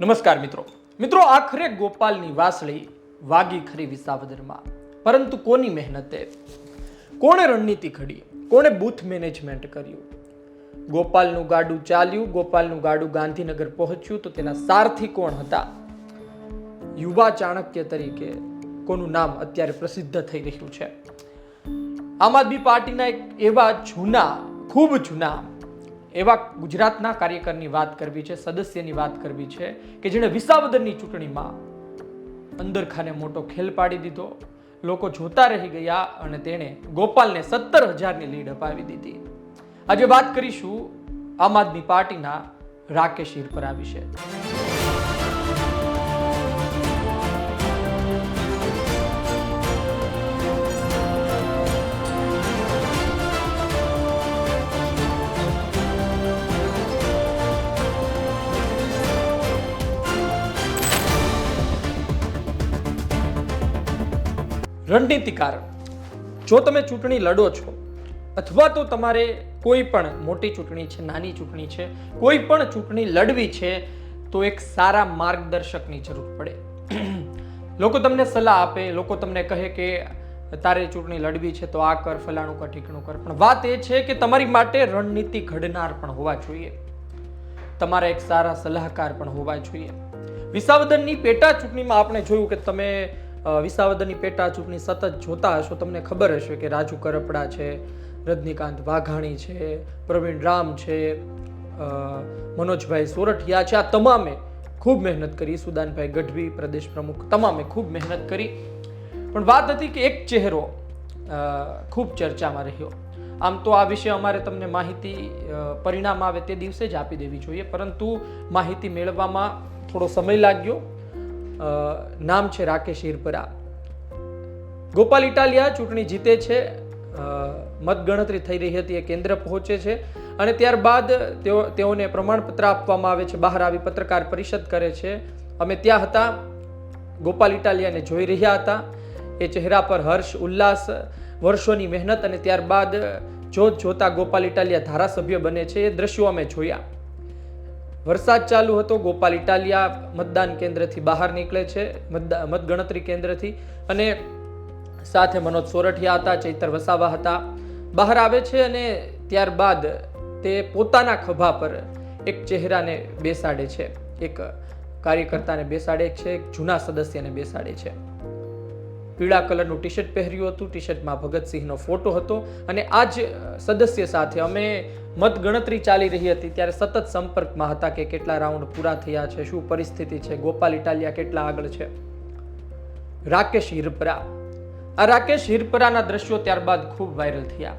નમસ્કાર મિત્રો. મિત્રો, આખરે ગોપાલની વાસળી વાગી ખરી વિસાવદરમાં. પરંતુ કોની મહેનતે? કોણે રણનીતિ ઘડી? કોણે બૂથ મેનેજમેન્ટ કર્યું? ગોપાલનું ગાડું ચાલ્યું, ગોપાલનું ગાડું ગાંધીનગર પહોંચ્યું તો તેના સારથી કોણ હતા? યુવા ચાણક્ય તરીકે કોનું નામ અત્યારે પ્રસિદ્ધ થઈ રહ્યું છે. આમ આદમી પાર્ટીના એક એવા જૂના, ખૂબ જૂના એવા ગુજરાતના કાર્યકરની વાત કરવી છે, સદસ્યની વાત કરવી છે કે જેણે વિસાવદરની ચૂંટણીમાં અંદરખાને મોટો ખેલ પાડી દીધો. લોકો જોતા રહી ગયા અને તેણે ગોપાલને સત્તર હજારની લીડ અપાવી દીધી. આજે વાત કરીશું આમ આદમી પાર્ટીના રાકેશ હિરપરા વિશે રણનીતિકાર જો તમે ચૂંટણી લડો છો, અથવા તો તમારે કોઈ પણ મોટી ચૂંટણી છે, નાની ચૂંટણી છે, કોઈ પણ ચૂંટણી લડવી છે, તો એક સારા માર્ગદર્શકની જરૂર પડે. લોકો તમને સલાહ આપે, લોકો તમને કહે કે તારે ચૂંટણી લડવી છે, તો આ કર, ફલાણું કર, ઠીકણું કર. પણ વાત એ છે કે તમારી માટે રણનીતિ ઘડનાર પણ હોવા જોઈએ. તમારા એક સારા સલાહકાર પણ હોવા જોઈએ. વિસાવદનની પેટા ચૂંટણીમાં આપણે જોયું કે તમે વિસાવદરની પેટા ચૂંટણી સતત જોતા હશો, તમને ખબર હશે કે રાજુ કરપડા છે, રજનીકાંત વાઘાણી છે, પ્રવીણ રામ છે મનોજભાઈ સોરઠિયા છે, આ તમામે ખૂબ મહેનત કરી, સુદાનભાઈ ગઢવી, પ્રદેશ પ્રમુખ તમામે ખૂબ મહેનત કરી. પણ વાત હતી કે એક ચહેરો ખૂબ ચર્ચામાં રહ્યો. આમ તો આ વિશે અમારે તમને માહિતી પરિણામ આવે તે દિવસે જ આપી દેવી જોઈએ, પરંતુ માહિતી મેળવવામાં થોડો સમય લાગ્યો. નામ છે રાકેશ હિરપરા ગોપાલ ઇટાલિયા ચૂંટણી જીતે છે. મતગણતરી થઈ રહી હતી, એ કેન્દ્ર પહોંચે છે. અને ત્યારબાદ તેઓ, તેઓને પ્રમાણપત્ર આપવામાં આવે છે, બહાર આવી પત્રકાર પરિષદ કરે છે. અમે ત્યાં હતા. ગોપાલ ઇટાલિયાને જોઈ રહ્યા હતા. એ ચહેરા પર હર્ષ, ઉલ્લાસ, વર્ષોની મહેનત અને ત્યારબાદ જોત જોતા ગોપાલ ઇટાલિયા ધારાસભ્ય બને છે. એ દ્રશ્યો અમે જોયા. વરસાદ ચાલુ હતો, ગોપાલ ઇટાલિયા મતદાન કેન્દ્રથી બહાર નીકળે છે મતગણતરી કેન્દ્રથી. અને સાથે મનોજ સોરઠિયા હતા, ચૈતર વસાવા હતા. બહાર આવે છે અને ત્યારબાદ તે પોતાના ખભા પર એક ચહેરાને બેસાડે છે. એક કાર્યકર્તાને બેસાડે છે, એક જૂના સદસ્યને બેસાડે છે. પીળા કલરનું ટી શર્ટ પહેર્યું હતું. ટી શર્ટમાં ભગતસિંહનો ફોટો હતો અને આ જ સદસ્ય સાથે અમે મત ગણતરી ચાલી રહી હતી ત્યારે સતત સંપર્કમાં હતા કે કેટલા રાઉન્ડ પૂરા થયા છે, શું પરિસ્થિતિ છે, ગોપાલ ઇટાલિયા કેટલા આગળ છે. રાકેશ હિરપરા. આ રાકેશ હિરપરાના દ્રશ્યો ત્યારબાદ ખૂબ વાયરલ થયા.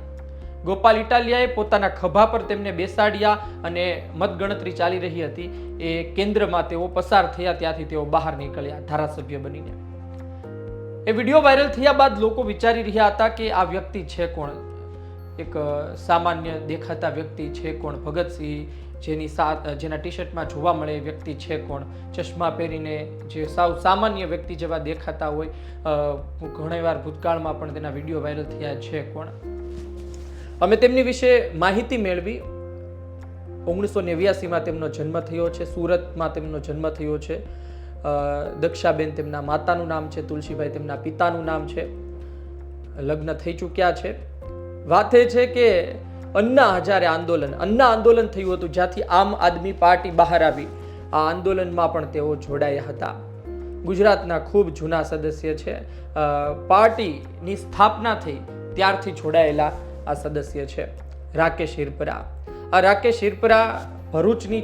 ગોપાલ ઇટાલિયાએ પોતાના ખભા પર તેમને બેસાડ્યા અને મતગણતરી ચાલી રહી હતી. એ કેન્દ્રમાં તેઓ પસાર થયા, ત્યાંથી તેઓ બહાર નીકળ્યા, ધારાસભ્ય બનીને. એ વીડિયો વાયરલ થયા બાદ લોકો વિચારી રહ્યા હતા કે આ વ્યક્તિ છે કોણ? એક સામાન્ય દેખાતા વ્યક્તિ છે કોણ? ભગતસિંહ, જેની સા જેના ટી શર્ટમાં જોવા મળે એ વ્યક્તિ છે કોણ? ચશ્મા પહેરીને જે સાવ સામાન્ય વ્યક્તિ જેવા દેખાતા હોય ઘણીવાર ભૂતકાળમાં પણ તેના વીડિયો વાયરલ થયા છે કોણ? અમે તેમની વિશે માહિતી મેળવી. ઓગણીસો નેવ્યાસીમાં તેમનો જન્મ થયો છે, સુરતમાં તેમનો જન્મ થયો છે. દક્ષાબેન તેમના માતાનું નામ છે, તુલસીભાઈ તેમના પિતાનું નામ છે. લગ્ન થઈ ચૂક્યા છે. વાત એ છે કે અન્ના હજારે આંદોલન, અન્ના આંદોલન થયું હતું જ્યાંથી આમ આદમી પાર્ટી બહાર આવી. આ આંદોલનમાં પણ તેઓ જોડાયા હતા. ગુજરાતના ખૂબ જૂના સદસ્ય છે. પાર્ટીની સ્થાપના થઈ ત્યારથી જોડાયેલા આ સદસ્ય છે. રાકેશ હિરપરા આ રાકેશ હિરપરા ભરૂચની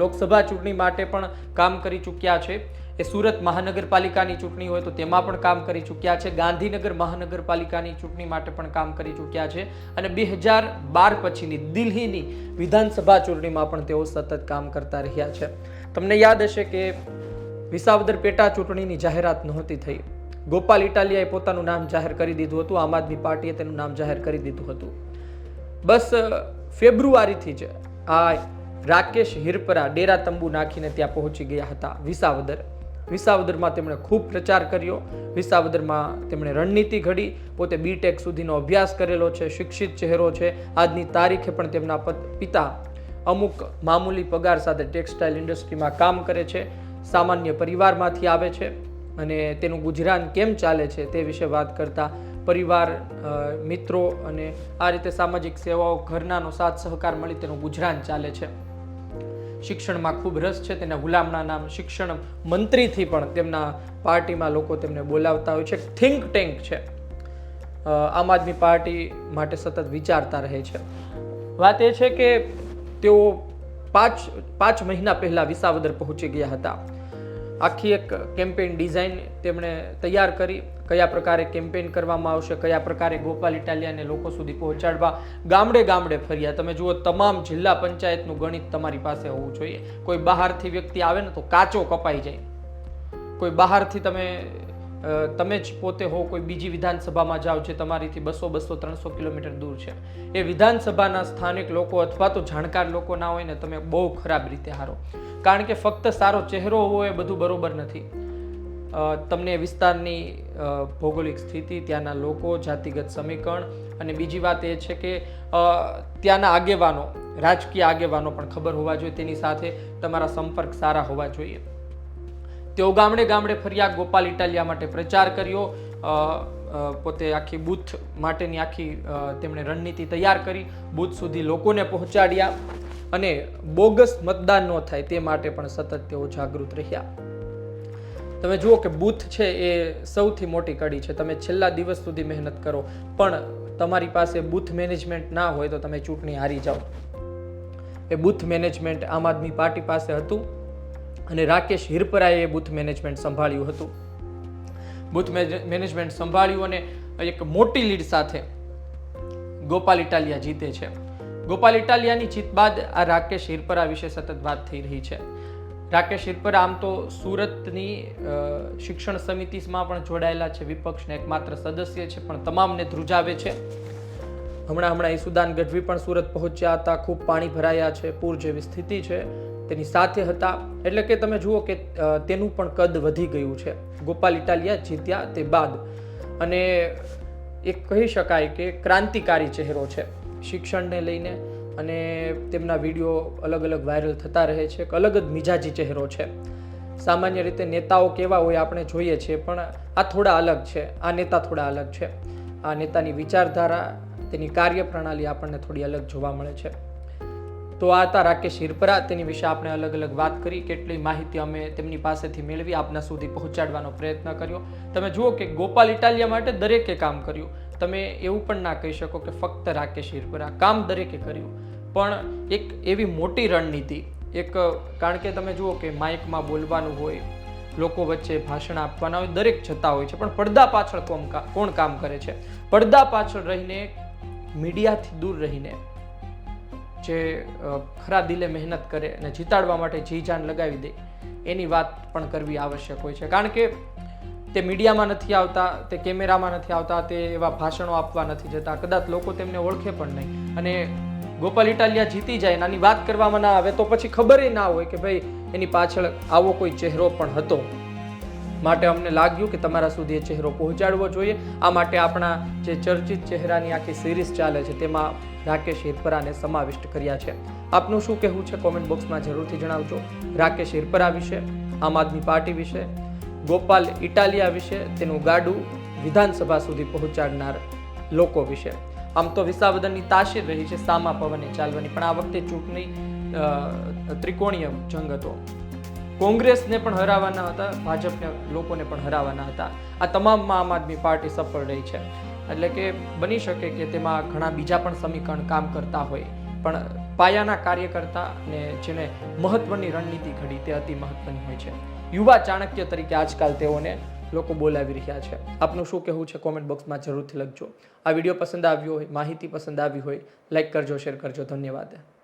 લોકસભા ચૂંટણી માટે પણ કામ કરી ચૂક્યા છે. એ સુરત મહાનગરપાલિકાની ચૂંટણી હોય તો તેમાં પણ કામ કરી ચૂક્યા છે. ગાંધીનગર મહાનગરપાલિકાની ચૂંટણી માટે પણ કામ કરી ચૂક્યા છે. અને બે હજાર બાર પછીની દિલ્હીની વિધાનસભા ચૂંટણીમાં પણ તેઓ સતત કામ કરતા રહ્યા છે. તમને યાદ હશે કે વિસાવદર પેટા ચૂંટણીની જાહેરાત નહોતી થઈ. ગોપાલ ઇટાલિયાએ પોતાનું નામ જાહેર કરી દીધું હતું. આમ આદમી પાર્ટીએ તેનું નામ જાહેર કરી દીધું હતું. બસ ફેબ્રુઆરીથી જ આ રાકેશ હિરપરા ડેરા તંબુ નાખીને ત્યાં પહોંચી ગયા હતા. વિસાવદર. વિસાવદરમાં તેમણે ખૂબ પ્રચાર કર્યો. વિસાવદરમાં તેમણે રણનીતિ ઘડી. પોતે બીટેક સુધીનો અભ્યાસ કરેલો છે, શિક્ષિત ચહેરો છે. આજની તારીખે પણ તેમના પિતા અમુક મામૂલી પગાર સાથે ટેક્સટાઇલ ઇન્ડસ્ટ્રીમાં કામ કરે છે, સામાન્ય પરિવારમાંથી આવે છે અને તેનું ગુજરાન કેમ ચાલે છે તે વિશે વાત કરતા પરિવાર મિત્રો અને આ રીતે સામાજિક સેવાઓ ઘરનાનો સાથ સહકાર મળી તેનું ગુજરાન ચાલે છે. શિક્ષણમાં ખૂબ રસ છે. તેના ગુલામના નામ શિક્ષણ મંત્રીથી પણ તેમના પાર્ટીમાં લોકો તેમને બોલાવતા હોય છે. થિંક ટેન્ક છે. આમ આદમી પાર્ટી માટે સતત વિચારતા રહે છે. વાત એ છે કે તેઓ પાંચ પાંચ મહિના પહેલાં વિસાવદર પહોંચી ગયા હતા. આખી એક કેમ્પેઇન ડિઝાઇન તેમણે તૈયાર કરી. કયા પ્રકારે કેમ્પેઇન કરવામાં આવશે, કયા પ્રકારે ગોપાલ ઇટાલિયાને લોકો સુધી પહોંચાડવા, ગામડે ગામડે ફર્યા. તમે જુઓ, તમામ જિલ્લા પંચાયતનું ગણિત તમારી પાસે હોવું જોઈએ. કોઈ બહારથી વ્યક્તિ આવે ને તો કાચો કપાઈ જાય. કોઈ બહારથી તમે તમે જ પોતે હો, કોઈ બીજી વિધાનસભામાં જાઓ જે તમારીથી બસો બસો, ત્રણસો કિલોમીટર દૂર છે. એ વિધાનસભાના સ્થાનિક લોકો અથવા તો જાણકાર લોકો ના હોય ને તમે બહુ ખરાબ રીતે હારો. કારણ કે ફક્ત સારો ચહેરો હોવો એ બધું બરોબર નથી. તમને વિસ્તારની ભૌગોલિક સ્થિતિ, ત્યાંના લોકો, જાતિગત સમીકરણ અને બીજી વાત એ છે કે ત્યાંના આગેવાનો, રાજકીય આગેવાનો પણ ખબર હોવા જોઈએ. તેની સાથે તમારા સંપર્ક સારા હોવા જોઈએ. તેઓ ગામડે ગામડે ફર્યા ગોપાલ ઇટાલિયા માટે પ્રચાર કર્યો. પોતે આખી બૂથ માટેની આખી તેમણે રણનીતિ તૈયાર કરી. બૂથ સુધી લોકોને પહોંચાડ્યા અને બોગસ મતદાન ન થાય તે માટે પણ સતત તેઓ જાગૃત રહ્યા. તમે જુઓ કે બૂથ છે એ સૌથી મોટી કડી છે. તમે છેલ્લા દિવસ સુધી મહેનત કરો. પણ તમારી પાસે બૂથ મેનેજમેન્ટ ના હોય તો તમે ચૂંટણી હારી જાઓ. એ બૂથ મેનેજમેન્ટ આમ આદમી પાર્ટી પાસે હતું. અને રાકેશ હિરપરાએ બૂથ મેનેજમેન્ટ સંભાળ્યું હતું. બૂથ મેનેજમેન્ટ સંભાળ્યું અને એક મોટી લીડ સાથે ગોપાલ ઇટાલિયા જીતે છે. ગોપાલ ઇટાલિયાની જીત બાદ આ રાકેશ હિરપરા વિશે સતત વાત થઈ રહી છે. રાકેશ હિરપરા આમ તો સુરતની શિક્ષણ સમિતિમાં પણ જોડાયેલા છે, વિપક્ષના એકમાત્ર સદસ્ય છે, પણ તમામને ધ્રુજાવે છે. હમણાં હમણાં ઈસુદાન ગઢવી પણ સુરત પહોંચ્યા હતા, ખૂબ પાણી ભરાયા છે, પૂર જેવી સ્થિતિ છે. તેની સાથે હતા. એટલે કે તમે જુઓ કે તેનું પણ કદ વધી ગયું છે. ગોપાલ ઇટાલિયા જીત્યા તે બાદ. અને એક કહી શકાય કે ક્રાંતિકારી ચહેરો છે. શિક્ષણને લઈને અને તેમના વીડિયો અલગ અલગ વાયરલ થતા રહે છે. એક અલગ જ મિજાજી ચહેરો છે. સામાન્ય રીતે નેતાઓ કેવા હોય આપણે જોઈએ છીએ, પણ આ થોડા અલગ છે. આ નેતા થોડા અલગ છે. આ નેતાની વિચારધારા, તેની કાર્યપ્રણાલી આપણને થોડી અલગ જોવા મળે છે. તો આ હતા રાકેશ હિરપરા. તેની વિશે આપણે અલગ અલગ વાત કરી. કેટલી માહિતી અમે તેમની પાસેથી મેળવી, આપના સુધી પહોંચાડવાનો પ્રયત્ન કર્યો. તમે જુઓ કે ગોપાલ ઇટાલિયા માટે દરેકે કામ કર્યું. તમે એવું પણ ના કહી શકો કે ફક્ત રાકેશ હિરપરા કામ દરેકે કર્યું. પણ એક એવી મોટી રણનીતિ, એક, કારણ કે તમે જુઓ કે માઇકમાં બોલવાનું હોય, લોકો વચ્ચે ભાષણ આપવાના હોય, દરેક જતા હોય છે. પણ પડદા પાછળ કોણ કામ કરે છે? પડદા પાછળ રહીને, મીડિયાથી દૂર રહીને જે ખરા દિલે મહેનત કરે અને જીતાડવા માટે જી જાન લગાવી દે, એની વાત પણ કરવી આવશ્યક હોય છે. કારણ કે તે મીડિયામાં નથી આવતા, તે કેમેરામાં નથી આવતા, તે એવા ભાષણો આપવા નથી જતા. કદાચ લોકો તેમને ઓળખે પણ નહીં. અને ગોપાલ ઇટાલિયા જીતી જાય, નાની વાત કરવામાં ના આવે તો પછી ખબર ના હોય કે ભાઈ એની પાછળ આવો કોઈ ચહેરો પણ હતો. માટે અમને લાગ્યું કે તમારા સુધી એ ચહેરો પહોંચાડવો જોઈએ. આ માટે આપણા જે ચર્ચિત ચહેરાની આખી સિરીઝ ચાલે છે, તેમાં રાકેશ હિરપરાને સમાવિષ્ટ કર્યા છે. આપનું શું કહેવું છે? કોમેન્ટ બોક્સમાં જરૂરથી જણાવજો. રાકેશ હિરપરા વિશે, આમ આદમી પાર્ટી વિશે, ગોપાલ ઇટાલિયા વિશે, તેનું ગાડું વિધાનસભા સુધી પહોંચાડનાર લોકો વિશે. આમ તો વિસાવદનની તાસીર રહી છે સામા પવને ચાલવાની, પણ આ વખતે ચૂંટણી ત્રિકોણીય જંગ હતો. કોંગ્રેસને પણ હરાવવાના હતા, ભાજપને લોકોને પણ હરાવવાના હતા. આ તમામમાં આમ આદમી પાર્ટી સફળ રહી છે. એટલે કે બની શકે કે તેમાં ઘણા બીજા પણ સમીકરણ કામ કરતા હોય. પણ પાયાના કાર્યકર્તા ને જેને મહત્વની રણનીતિ ઘડી તે અતિ મહત્વની હોય છે. યુવા ચાણક્ય તરીકે આજકાલ તેઓને લોકો બોલાવી રહ્યા છે. આપનું શું કહેવું છે કોમેન્ટ બોક્સમાં જરૂરથી લખજો. આ વીડિયો પસંદ આવ્યો હોય, માહિતી પસંદ આવી હોય, લાઈક કરજો, શેર કરજો. ધન્યવાદ.